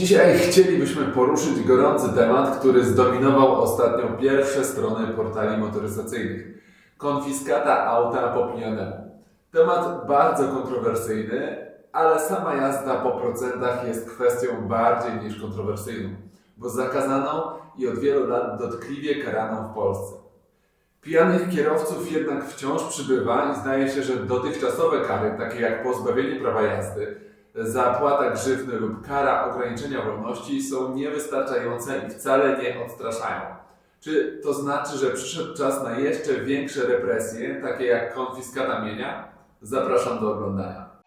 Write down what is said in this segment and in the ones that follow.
Dzisiaj chcielibyśmy poruszyć gorący temat, który zdominował ostatnio pierwsze strony portali motoryzacyjnych. Konfiskata auta po pijanemu. Temat bardzo kontrowersyjny, ale sama jazda po procentach jest kwestią bardziej niż kontrowersyjną, bo zakazaną i od wielu lat dotkliwie karaną w Polsce. Pijanych kierowców jednak wciąż przybywa i zdaje się, że dotychczasowe kary, takie jak pozbawienie prawa jazdy, zapłata grzywny lub kara ograniczenia wolności są niewystarczające i wcale nie odstraszają. Czy to znaczy, że przyszedł czas na jeszcze większe represje, takie jak konfiskata mienia? Zapraszam do oglądania.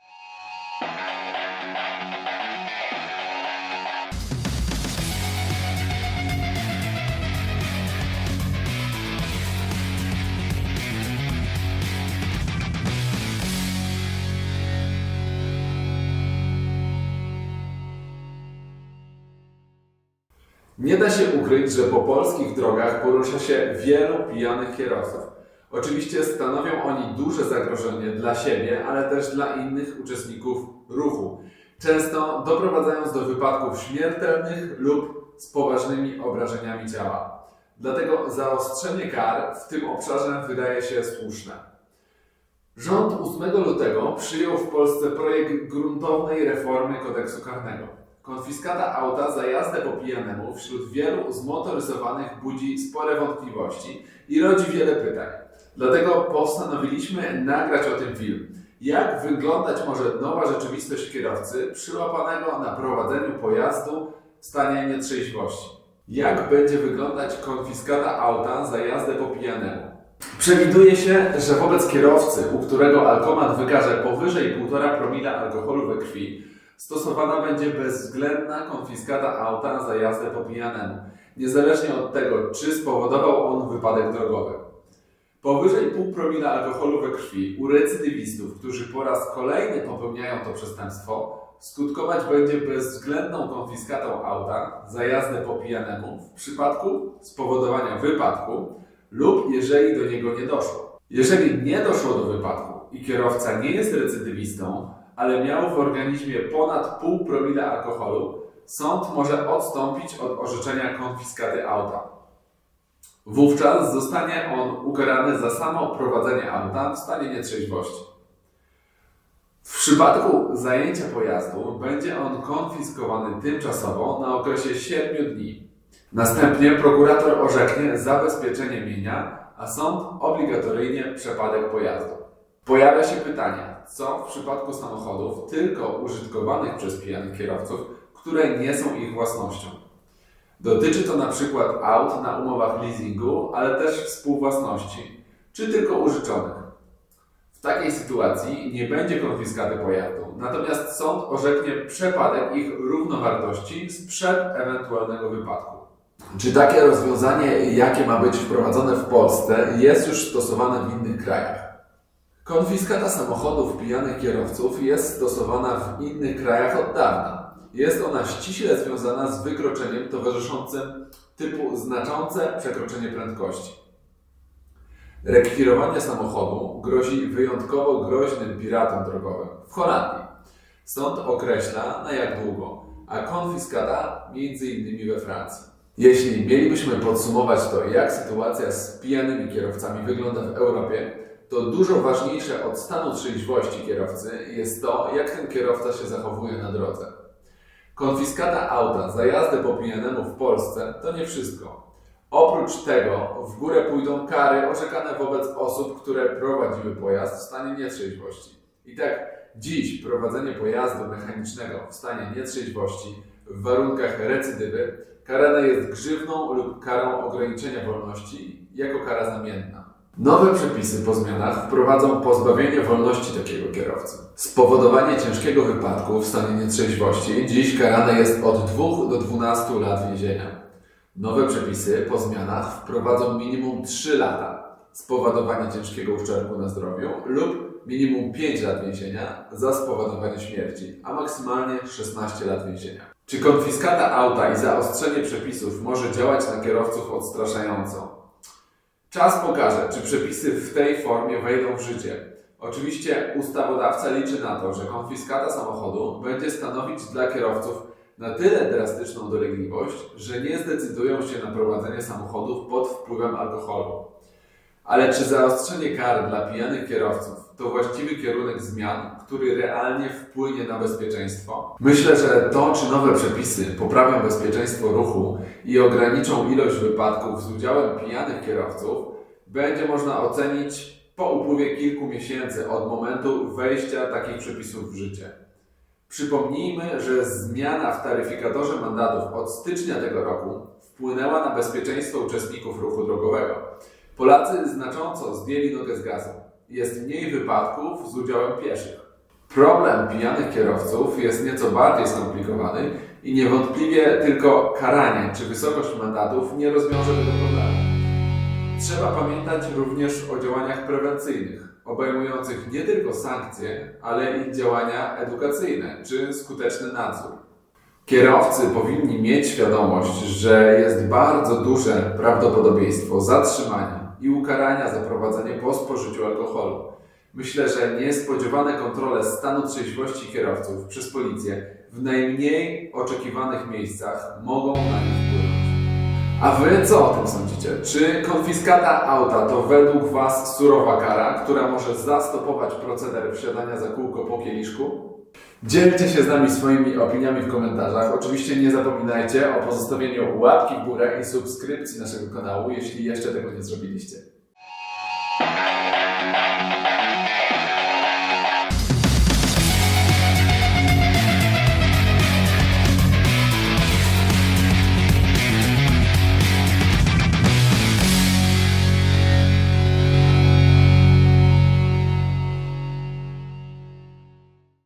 Nie da się ukryć, że po polskich drogach porusza się wielu pijanych kierowców. Oczywiście stanowią oni duże zagrożenie dla siebie, ale też dla innych uczestników ruchu. Często doprowadzając do wypadków śmiertelnych lub z poważnymi obrażeniami ciała. Dlatego zaostrzenie kar w tym obszarze wydaje się słuszne. Rząd 8 lutego przyjął w Polsce projekt gruntownej reformy kodeksu karnego. Konfiskata auta za jazdę po pijanemu wśród wielu zmotoryzowanych budzi spore wątpliwości i rodzi wiele pytań. Dlatego postanowiliśmy nagrać o tym film. Jak wyglądać może nowa rzeczywistość kierowcy przyłapanego na prowadzeniu pojazdu w stanie nietrzeźwości? Jak będzie wyglądać konfiskata auta za jazdę po pijanemu? Przewiduje się, że wobec kierowcy, u którego alkomat wykaże powyżej 1,5 promila alkoholu we krwi, stosowana będzie bezwzględna konfiskata auta za jazdę po pijanemu, niezależnie od tego, czy spowodował on wypadek drogowy. Powyżej pół promila alkoholu we krwi u recydywistów, którzy po raz kolejny popełniają to przestępstwo, skutkować będzie bezwzględną konfiskatą auta za jazdę po pijanemu w przypadku spowodowania wypadku lub jeżeli do niego nie doszło. Jeżeli nie doszło do wypadku i kierowca nie jest recydywistą, ale miał w organizmie ponad pół promila alkoholu, sąd może odstąpić od orzeczenia konfiskaty auta. Wówczas zostanie on ukarany za samo prowadzenie auta w stanie nietrzeźwości. W przypadku zajęcia pojazdu będzie on konfiskowany tymczasowo na okresie 7 dni. Następnie prokurator orzeknie zabezpieczenie mienia, a sąd obligatoryjnie przepadek pojazdu. Pojawia się pytanie, co w przypadku samochodów tylko użytkowanych przez pijanych kierowców, które nie są ich własnością. Dotyczy to na przykład aut na umowach leasingu, ale też współwłasności, czy tylko użyczonych. W takiej sytuacji nie będzie konfiskaty pojazdu, natomiast sąd orzeknie przepadek ich równowartości sprzed ewentualnego wypadku. Czy takie rozwiązanie, jakie ma być wprowadzone w Polsce, jest już stosowane w innych krajach? Konfiskata samochodów pijanych kierowców jest stosowana w innych krajach od dawna. Jest ona ściśle związana z wykroczeniem towarzyszącym typu znaczące przekroczenie prędkości. Rekwirowanie samochodu grozi wyjątkowo groźnym piratom drogowym w Holandii. Sąd określa na jak długo, a konfiskata innymi we Francji. Jeśli mielibyśmy podsumować to, jak sytuacja z pijanymi kierowcami wygląda w Europie, to dużo ważniejsze od stanu trzeźwości kierowcy jest to, jak ten kierowca się zachowuje na drodze. Konfiskata auta za jazdę po pijanemu w Polsce to nie wszystko. Oprócz tego w górę pójdą kary orzekane wobec osób, które prowadziły pojazd w stanie nietrzeźwości. I tak dziś prowadzenie pojazdu mechanicznego w stanie nietrzeźwości w warunkach recydywy karane jest grzywną lub karą ograniczenia wolności jako kara zamienna. Nowe przepisy po zmianach wprowadzą pozbawienie wolności takiego kierowcy. Spowodowanie ciężkiego wypadku w stanie nietrzeźwości dziś karane jest od 2 do 12 lat więzienia. Nowe przepisy po zmianach wprowadzą minimum 3 lata spowodowanie ciężkiego uszczerbku na zdrowiu lub minimum 5 lat więzienia za spowodowanie śmierci, a maksymalnie 16 lat więzienia. Czy konfiskata auta i zaostrzenie przepisów może działać na kierowców odstraszająco? Czas pokaże, czy przepisy w tej formie wejdą w życie. Oczywiście ustawodawca liczy na to, że konfiskata samochodu będzie stanowić dla kierowców na tyle drastyczną dolegliwość, że nie zdecydują się na prowadzenie samochodów pod wpływem alkoholu. Ale czy zaostrzenie kar dla pijanych kierowców to właściwy kierunek zmian, który realnie wpłynie na bezpieczeństwo? Myślę, że to, czy nowe przepisy poprawią bezpieczeństwo ruchu i ograniczą ilość wypadków z udziałem pijanych kierowców, będzie można ocenić po upływie kilku miesięcy od momentu wejścia takich przepisów w życie. Przypomnijmy, że zmiana w taryfikatorze mandatów od stycznia tego roku wpłynęła na bezpieczeństwo uczestników ruchu drogowego. Polacy znacząco zdjęli nogę z gazu. Jest mniej wypadków z udziałem pieszych. Problem pijanych kierowców jest nieco bardziej skomplikowany i niewątpliwie tylko karanie czy wysokość mandatów nie rozwiąże tego problemu. Trzeba pamiętać również o działaniach prewencyjnych, obejmujących nie tylko sankcje, ale i działania edukacyjne czy skuteczny nadzór. Kierowcy powinni mieć świadomość, że jest bardzo duże prawdopodobieństwo zatrzymania i ukarania za prowadzenie po spożyciu alkoholu. Myślę, że niespodziewane kontrole stanu trzeźwości kierowców przez policję w najmniej oczekiwanych miejscach mogą na nich wpłynąć. A wy co o tym sądzicie? Czy konfiskata auta to według was surowa kara, która może zastopować proceder wsiadania za kółko po kieliszku? Dzielcie się z nami swoimi opiniami w komentarzach. Oczywiście nie zapominajcie o pozostawieniu łapki w górę i subskrypcji naszego kanału, jeśli jeszcze tego nie zrobiliście.